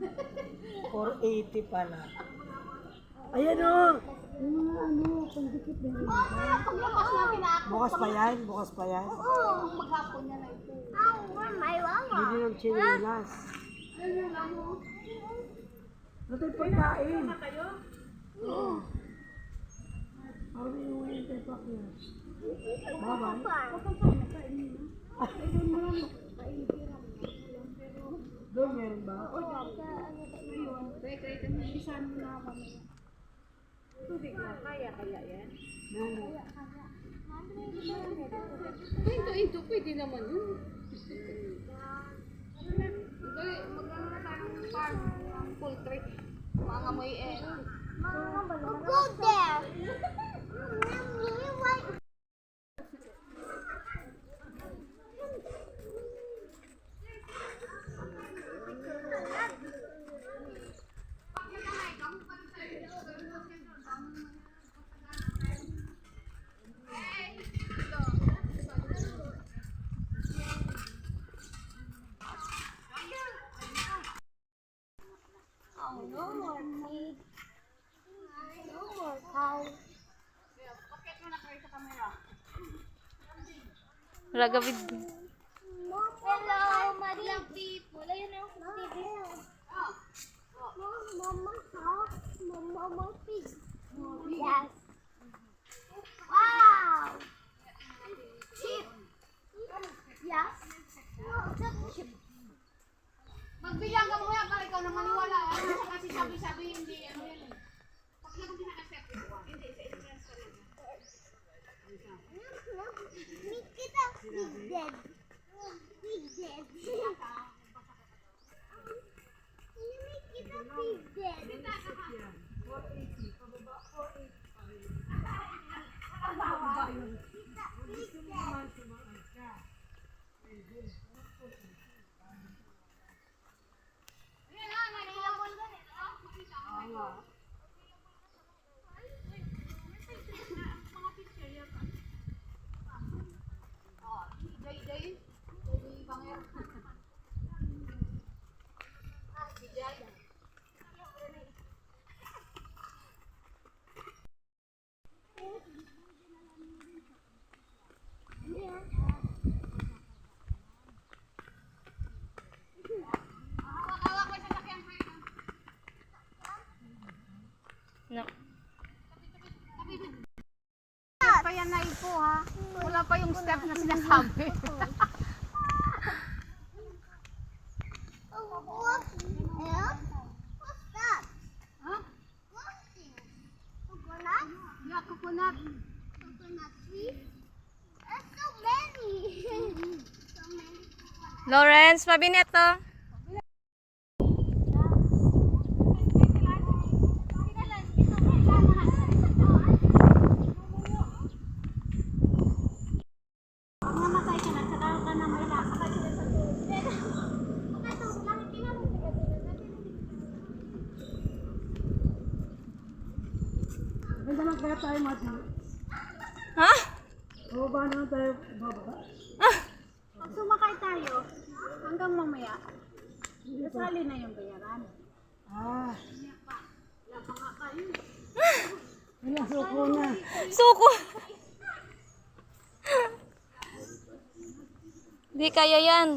480 pala. Ayan o! Yung mga ano, pandikit na rin. Paglabas natin na ako. Bukas pa yan, bukas pa yan. Oo, maghapon niya na ito. Ah, may wala. Hindi ng chinilas. Ito yung pagkain. Oo. Parang inuwi yung tayo paklas. Bye-bye. Doon meron ba? Nano? Ito, ito, pwede naman yun. Magano na tayo? Ng farm, ng poultry. Mga may eh. Go there! Oh, no more pig. No more cow. Ragawid. Hello, Madlang people. Ayun yung TV. Mama cow. Mama pig. Yes. Wow. Sheep. Yes. Magbilang ka muna para ikaw na maniwala. Ano kasi sabi-sabi hindi ano yan eh. Pag lang pinaka-step hindi sa entrance ka lang. Nikita, big Pa yan na ipo ha. Wala pa yung step na sinasabi. Coconut? Coconut. Tree? There's so many. so many. Lawrence, mabinet to. Namatay ka na, saka ka na may lasa ka sila sa tubig. Ito, bakit kinanong Ganda lang kaya tayo, Mati. Ha? Bababa naman tayo, bababa. Pag sumakay tayo, hanggang mamaya, kasali na yung bayaran. Ah. Wala, suko na. Suko. Di kaya yan.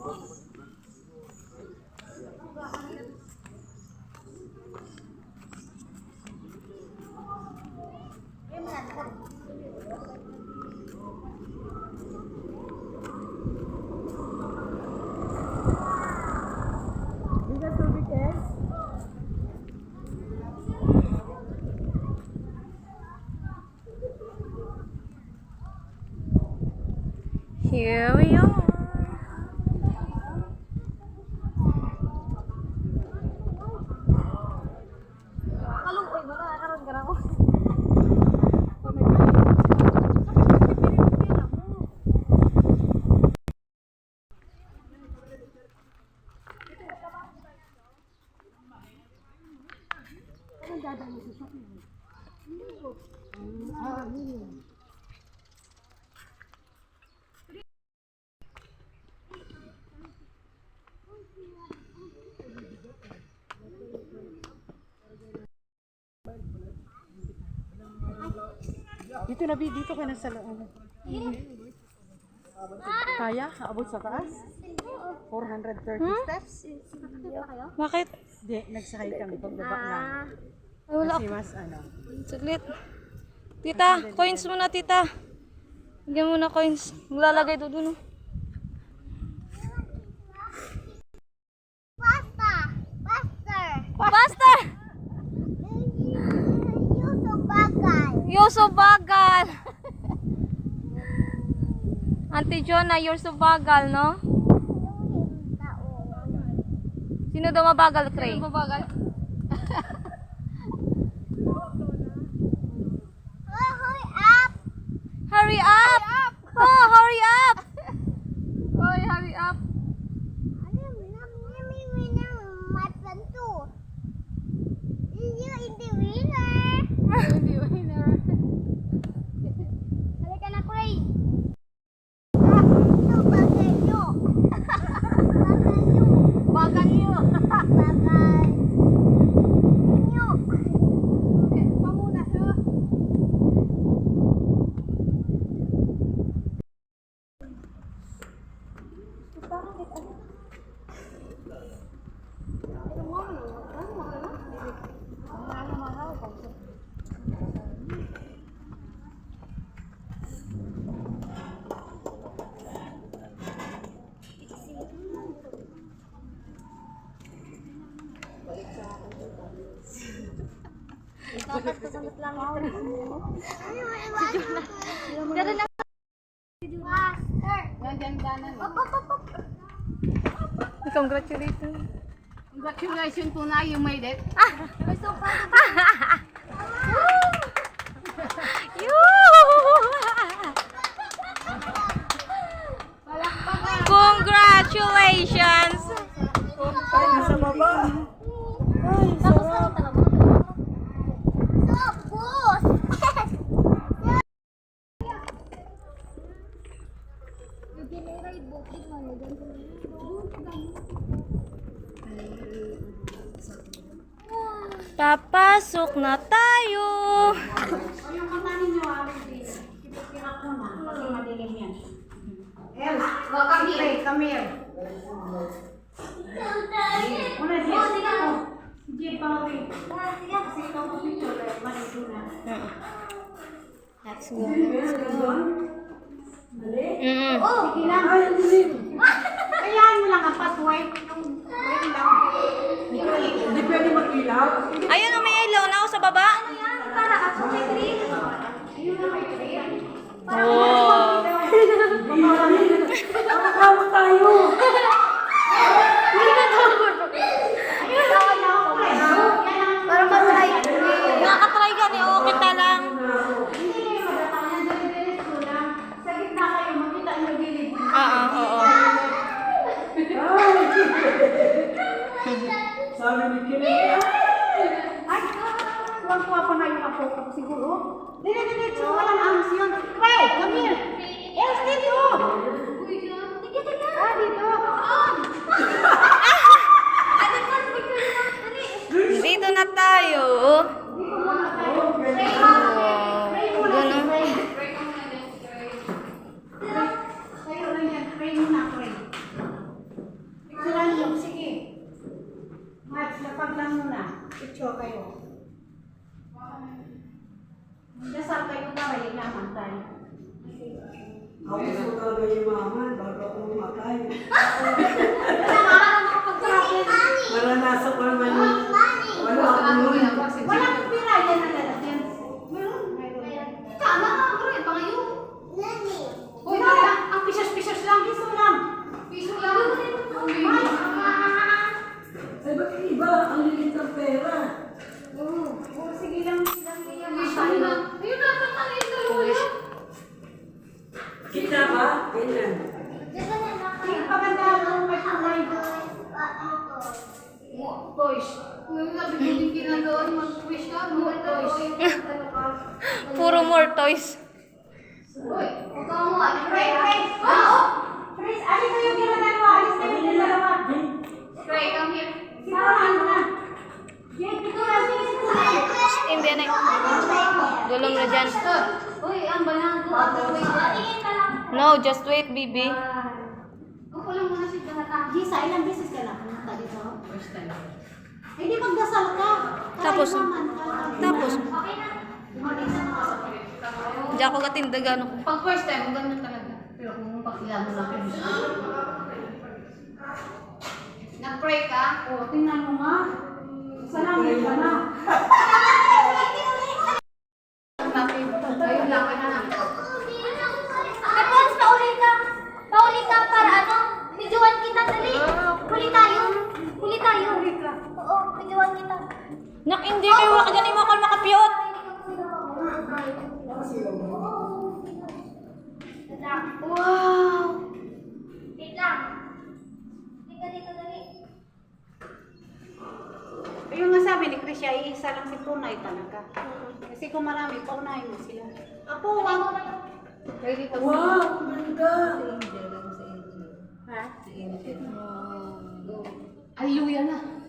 Bigat Dito na, Bi. Dito ka na sa loob. Kaya? Abot sa taas? 430 steps? Bakit? Hindi, nagsakay kami pagbaba lang. Ay, wala Kasi mas ano. Saglit. Tita, coins muna, tita. Bigyan mo na coins. Maglalagay doon. doon. oh. Auntie Jonah, you're so bagal, no? Sino daw mabagal, Cray? Sino mabagal? Hoy, up! Hurry up! Oh, hurry up! Hoy, hurry up. Ano, nami my friend too. You in the winner. Hindi, winner. Halika na, Cray. Ah, ito, bagay nyo. Bagay nyo. Bagal nyo. Bagay. Nyo. Pamuna, ha? Ganun lang. Master. Op, op, op, op. Congratulations. Congratulations po na, you made it. May sopa. Congratulations! Ay, nasa baba. Ay, sarap. Tapos. Papasok na tayo! Welcome here. Come here. Go. Mm. Ay, ang dilim. Kayaan mo lang ang lang. Hindi pwede mag-ilaw. Ayun, oh, may ilaw na ako sa baba. Para ako may green. Oh. Nakakawa tayo. Para matry. Nakatry ka ni oh, kita lang. Oo, oo. Sabi ni Kinay. Ay, tuwang-tuwa pa na yung apo ko siguro. Dili, dili, so walang angst yun. Ray, come here. Els, dito. Tika, tika. Ah, dito. Dito na tayo. Wow. Doon, oh. Kayo lang yan. Pray muna, pray. Picturean niyo, sige. Max, lapag lang muna. Picture kayo. Dasal kayo para yung naman tayo. Ako gusto talaga yung mama bago ako umakay. Naranasan ko naman yung wala ako nun. Walang pira yan na lalagyan. Meron. Meron. Tama nga, meron. Pangayo. Nani? Hoy, dali lang. Ang pisos-pisos lang. Piso lang. Piso lang. Ay, Ay, ba't yung iba? Ang lilit ng pera. Oo. Oo, sige lang. Lang yan. Piso lang. Ayun na, tatangin ka lang. Kita ba? Ganyan. Yung paganda ng may kulay. Toys. Ngayon nga, bigyan ginagawa mag-wish ka. Mga toys. Puro more toys. Uy, huwag ka mo. Pray, pray. Oo. Pray, alis kayo ginagawa. Alis kayo ginagawa. Pray, come here. Sarahan mo na. Jake, ito na. Sige, sige. Hindi, yan eh. Na dyan. Uy, ang balang ko. No, just wait, baby. Upo lang muna si Jonathan. Gisa, ilang beses ka na pumunta dito? First time. Hindi magdasal ka. Tapos, ka. tapos, Okay na. di ako katindagan. Pag first time, ganun talaga. Pero kung pagkilala mo lang kayo Nag-pray ka? Oo, tingnan mo nga. Salamin ka na. Ayun lang, kaya na. Tapos, pauli ka. Pauli ka para ano? Videoan kita dali. Huli tayo. Huli tayo. Oo, videoan kita. Nak, hindi kayo makagaling mo ako makapiyot. Wow! Wait lang. Dito, dito, dali. Yung nga sabi ni Chris, siya iisa lang si Tunay talaga. Kasi kung marami, paunahin mo sila. Ako, wag. Ready ka Wow, ganda. Ha? Hallelujah na.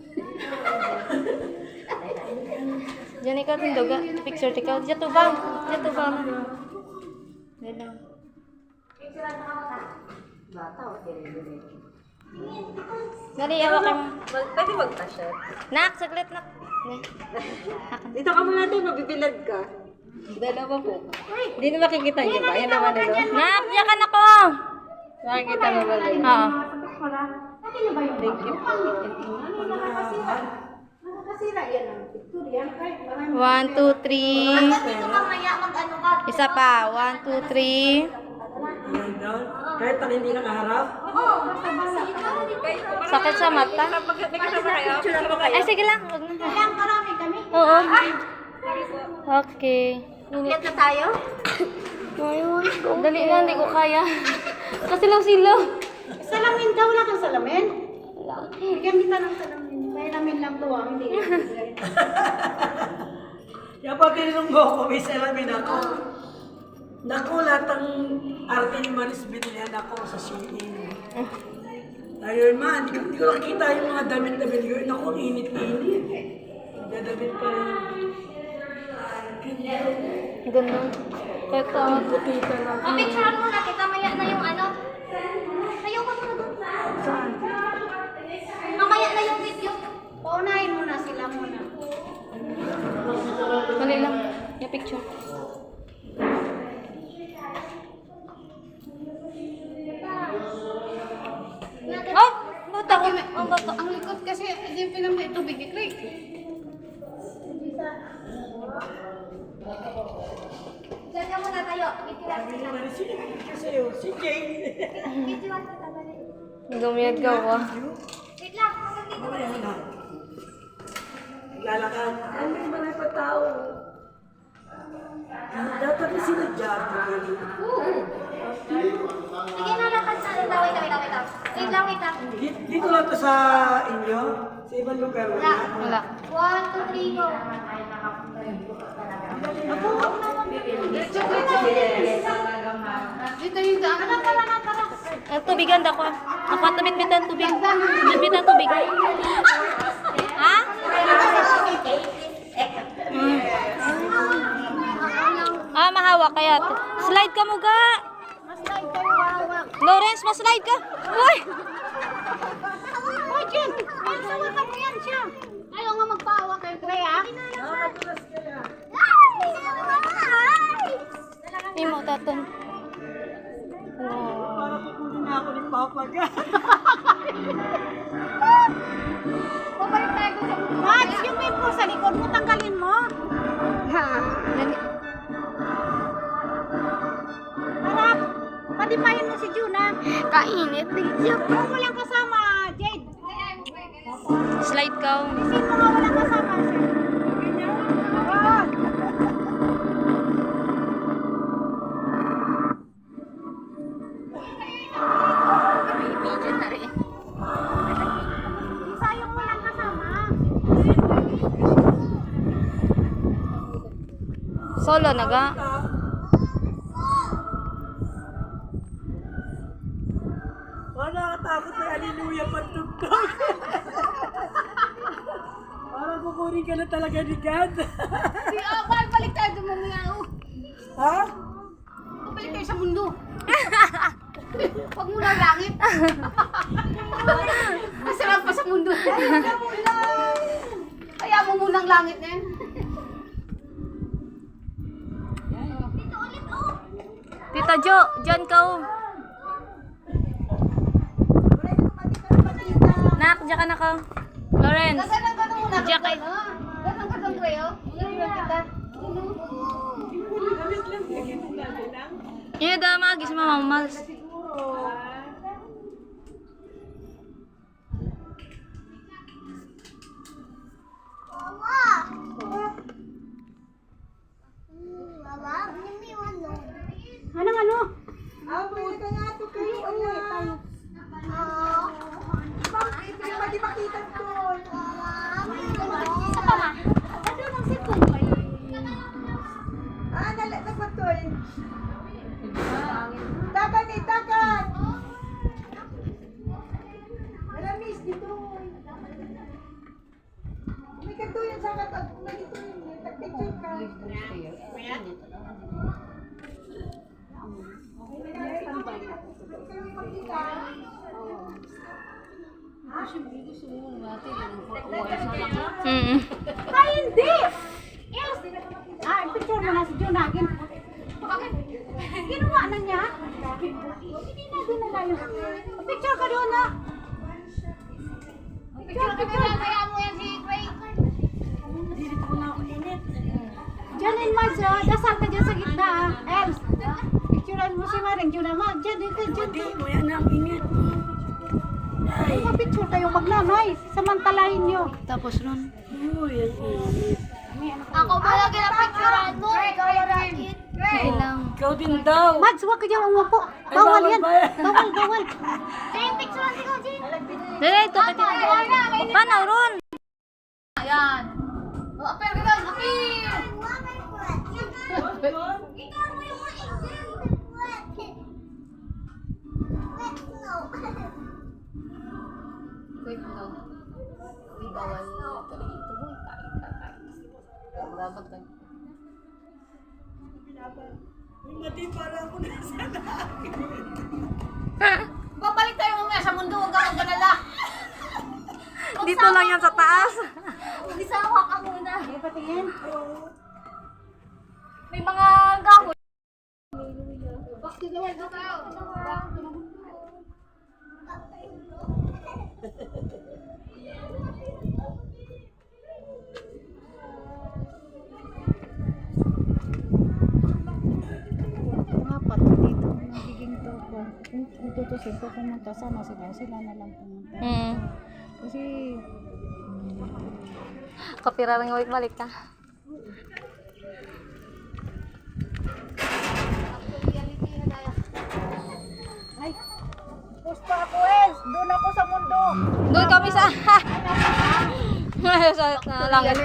Diyan ikaw tindaga. Picture ikaw. Diyan to bang. Diyan to bang. Diyan lang. Dali, awa ka mo. Pwede magpa-shot. Nak, saglit nak. Dito ka muna natin, mabibilad ka. Dalawa po. Hindi na makikita niyo ba? Yan naman ano. Nak, diyan ka na ko. Makikita mo ba? Lynn? Oo. Ano na ba yung Thank you. Ano nakakasira? Nakakasira yan ang picture yan. Kahit marami. One, two, three. Basta dito mamaya mag-ano ka. Isa pa. One, two, three. Ganda. Kahit pag hindi nakaharap. Oo, basta basta. Sakit sa mata. Ay, sige lang. Huwag na. Kailang marami kami. Oo. Okay. Ingat na tayo. Dali na, hindi ko kaya. Kasi lang sila. Salamin daw, wala kang salamin. Bigyan kita ng salamin. May lamin lang to ah, hindi. Yung pag tinanong mo ako, may salamin ako. Naku, lahat ng arte ni Maris binilihan ako sa CE. Ayun man, hindi ko, hindi ko nakikita yung mga damit-damit ko. Naku, ang init-init. Dadamit pa rin. Ganun. Kahit uh, Puti talaga. Mapicturean muna kita. Maya na yung ano. Tayo ka muna doon. Saan? Mamaya na yung video. Paunahin na sila muna. Dali lang. Yung picture. Oh! Bata ko. Ang bata. Ang likod kasi, hindi pinamay tubig ni Craig. Diyan ka muna tayo. Kita. Maris, sino kasi yun? Si Jane. Videoan kita. dali. Gumiyad ka ba? Wait lang. Hanggang dito. Na. Naglalakad. Ay, may marami pa tao. Dapat na sila dyan. Sige na lakad sa ano. Wait wait lang, wait. Wait lang, wait lang. Dito, lang to sa inyo? Sa ibang lugar Wala. wala? One, two, three, go. Dito yung daan. Tara, tara, tara. Ang tubigan ako. Ako at tumit-mitan tubig. Tumit-mitan tubig. Ha? Mm. Mahawak kaya. Slide ka mo ga. Slide kayo, hawak. Lawrence, ma-slide ka. Uy! Oh, Jen! Ay, sawakan mo yan siya. Ayaw nga magpaawa kay Craig ah. Imo, taton. Para kukunin na ako ni Papa ka. Pabalik tayo sa Max, yung may po sa likod mo, tanggalin mo. Padipahin mo si Juna. Kainit. Huwag mo lang kasama, Jade. Slide ka. Isip mo nga walang siya. Sayang walang kasama. Solo na ga. Wala nakatakot may hallelujah pagtugtog. Parang kukunin Kukunin na God. Di, ah, balik tayo doon mamaya. oh. ha? Balik tayo sa mundo. Huwag mo na langit. Masarap pa sa mundo. Kaya mo munang langit na yan. Tita Jo, dyan ka oh. Nak, dyan ka na ka. Muna. Diyan kay- Ganang ganang kayo. Iya dah magis mama mals. Mm. Ay, hindi! Yes! Ah, picture mo na si Junagin. Bakit? Ginawa na niya? Hindi na dinala yun. Picture ka doon na. Picture ka na kaya mo yan si Gray. Dito ko na ako init. Diyan in Mads. Dasal ka dyan sa gitna, ah. Els. Picturean mo si Maring Junama. Diyan, dito, dyan. Hindi mo yan ang init. Ay, picture kayo magnanay. Samantalahin nyo. Tapos nun. Uy, ang init. Ako ba lagi na picturean mo? Ikaw yung rakit. Okay lang. Ikaw din daw. Mads, huwag ka dyan umupo. Ay, Bawal yan. ba yan? Bawal, bawal. Jane, picturean ikaw, Jane. Dali, ito ka tita. Paano ron? Dito lang yan sa taas. Isawa ka muna. Ay, patingin. May mga naman ito tayo? Apat dito. Nagiging to ko. Kung, kung tutusin ko pumunta, sama sila. Sila na lang pumunta. Mm. Kasi, Kapira lang yung balik ka. ay, pusta ako eh. Doon ako sa mundo. Doon kami sa... sa sa langit.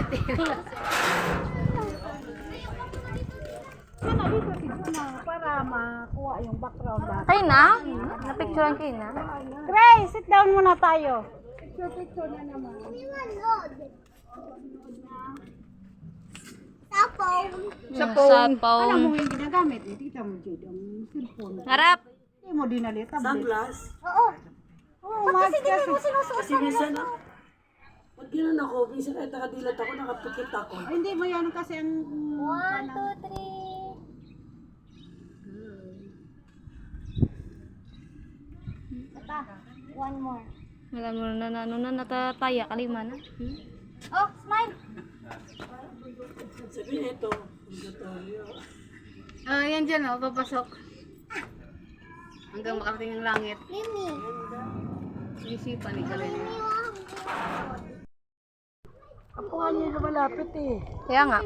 Sana dito si Juna para makuha yung background natin. Ay na? Napicturean kayo na? Gray, sit down muna tayo. Picture, picture na naman. Manood. Tapos. Sa phone. Sa Alam mo phone. yung ginagamit, eh, tita mo, Jade, ang cellphone. Harap. Hindi mo dinali, tablet. Sunglass. Oo. Oo, mas kasi. Kasi minsan, pag gano'n ako, minsan kahit nakadilat ako, nakapikit ako. Ay, hindi mo yan kasi ang... One, two, three. Ito. One more. Wala mo na na ano na natataya kalima na. Hmm? Oh, smile. Sabi nito, purgatorio. Ah, yan dyan oh, papasok. Hanggang makarating ang langit. Mimi. Isipan ni. Mimi, wag. Ako nga niya malapit eh. Kaya nga.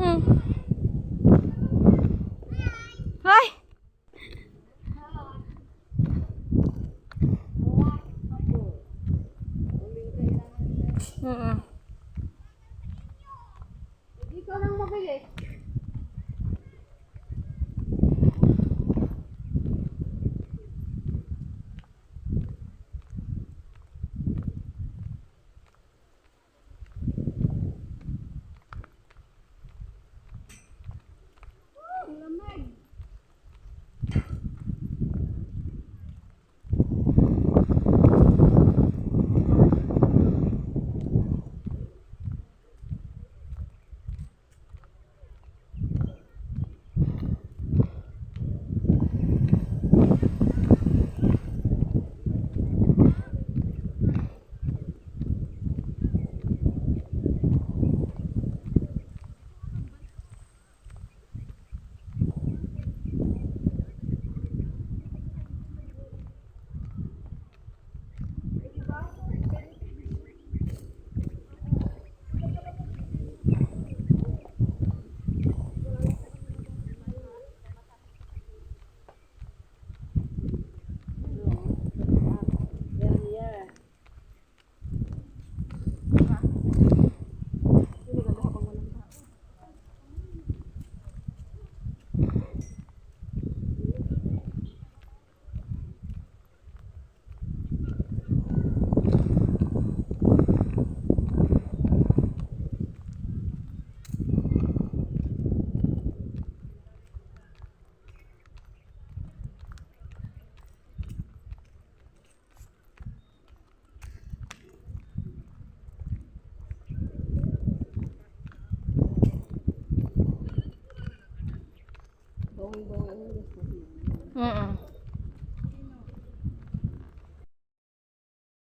Hmm.